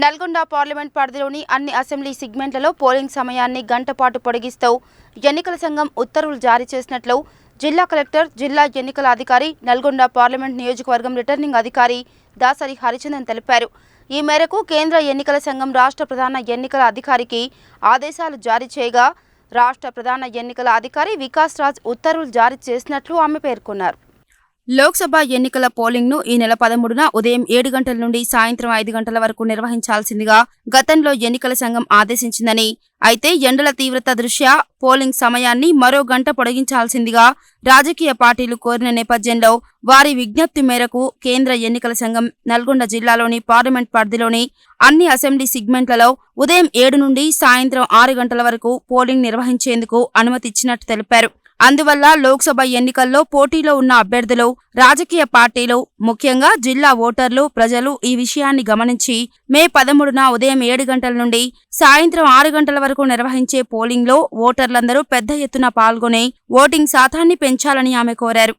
Nalgonda parliament పరిధిలోని అన్ని assembly సిగ్మెంట్లలో polling సమయాన్ని గంటపాటు పొడిగిస్తూ ఎన్నికల సంఘం ఉత్తర్వులు జారీ చేసినట్లు జిల్లా కలెక్టర్ జిల్లా ఎన్నికల అధికారి నల్గొండ పార్లమెంట్ నియోజకవర్గం రిటర్నింగ్ అధికారి దాసరి హరిచందన్ తెలిపారు. ఈ మేరకు కేంద్ర ఎన్నికల సంఘం రాష్ట్ర ప్రధాన ఎన్నికల అధికారికి ఆదేశాలు జారీ చేయగా రాష్ట్ర ప్రధాన ఎన్నికల అధికారి వికాస్ రాజ్ ఉత్తర్వులు జారీ చేసినట్లు ఆమె పేర్కొన్నారు. లోక్సభ ఎన్నికల పోలింగ్ను ఈ నెల పదమూడున ఉదయం ఏడు గంటల నుండి సాయంత్రం ఐదు గంటల వరకు నిర్వహించాల్సిందిగా గతంలో ఎన్నికల సంఘం ఆదేశించిందని అయితే ఎండల తీవ్రత దృష్ట్యా పోలింగ్ సమయాన్ని మరో గంట పొడిగించాల్సిందిగా రాజకీయ పార్టీలు కోరిన నేపథ్యంలో వారి విజ్ఞప్తి మేరకు కేంద్ర ఎన్నికల సంఘం నల్గొండ జిల్లాలోని పార్లమెంట్ పరిధిలోని అన్ని అసెంబ్లీ సిగ్మెంట్లలో ఉదయం ఏడు నుండి సాయంత్రం ఆరు గంటల వరకు పోలింగ్ నిర్వహించేందుకు అనుమతి ఇచ్చినట్టు తెలిపారు. అందువల్ల లోక్సభ ఎన్నికల్లో పోటీలో ఉన్న అభ్యర్థులు రాజకీయ పార్టీలు ముఖ్యంగా జిల్లా ఓటర్లు ప్రజలు ఈ విషయాన్ని గమనించి మే పదమూడున ఉదయం ఏడు గంటల నుండి సాయంత్రం ఆరు గంటల వరకు నిర్వహించే పోలింగ్లో ఓటర్లందరూ పెద్ద ఎత్తున పాల్గొని ఓటింగ్ శాతాన్ని పెంచాలని ఆమె కోరారు.